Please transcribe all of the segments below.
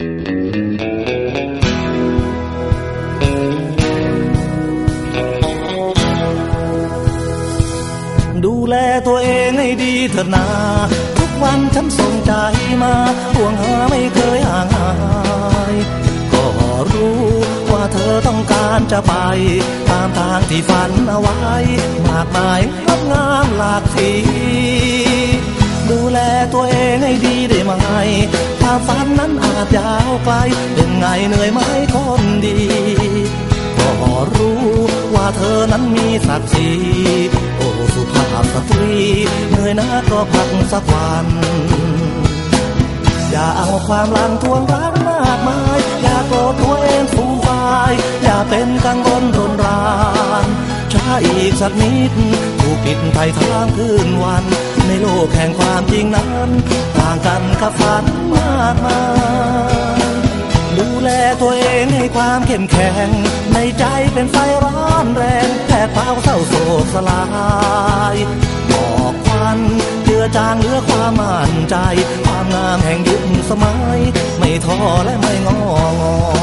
ดูแลตัวเองให้ดีเถิดนา ทุกวันฉันส่งใจมาห่วงหาไม่เคยห่างหายก็รู้ว่าเธอต้องการจะไป ตามทางที่ฝันเอาไว้ มากมายงดงามหลากสี ดูแลตัวเองให้ดีได้ไหม ความฝันนั้นอาจยาวไกลยังไงเหนื่อยไหมคนดี ก็รู้ว่าเธอนั้นมีศักดิ์ศรีโอ้สุภาพสตรีเหนื่อยนักก็พักสักวัน อย่าเอาความลังทวงรักมากมาย อย่าโกรธตัวเองฟูมฟาย อย่าเป็นกังวลรนรานช้าอีกสักนิด กผิดไทยทางคืนวัน ในโลกแห่งความจริงนั้น ต่างกันกับฝันมากมายดูแลตัวเองให้ความเข้มแข็ง ในใจเป็นไฟร้อนแรงแผดเผาเศร้าโศกสลายหมอกควันเจือจางเหลือความมั่นใจ ความงามแห่งยุคสมัย ไม่ท้อและไม่งองอ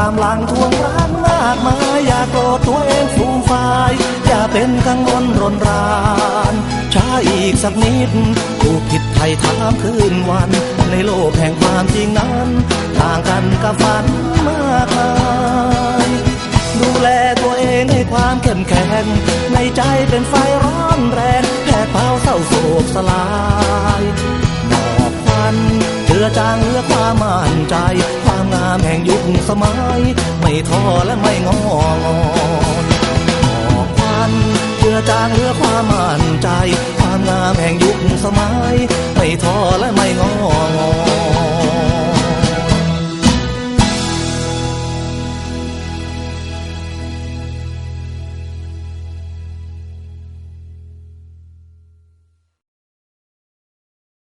ความหลังทวงรักมากมายอย่าโกรธตัวเองฟูมฟายอย่าเป็นกังวลรนรานช้าอีกสักนิดถูกผิดไทยถามคืนวัน ในโลกแห่งความจริงนั้น ต่างกันกับฝันมากมายดูแลตัวเองให้ความเข้มแข็งในใจเป็นไฟร้อนแรงแผดเผาเศร้าโศกสลายหมอกควันเจือจางเหลือความมั่นใจามงามแห่งยุคสมัย ไม่ท้อและไม่งองอนหมอกควันเจือจางเหลือความมั่นใจ ความงามแห่งยุคสมัย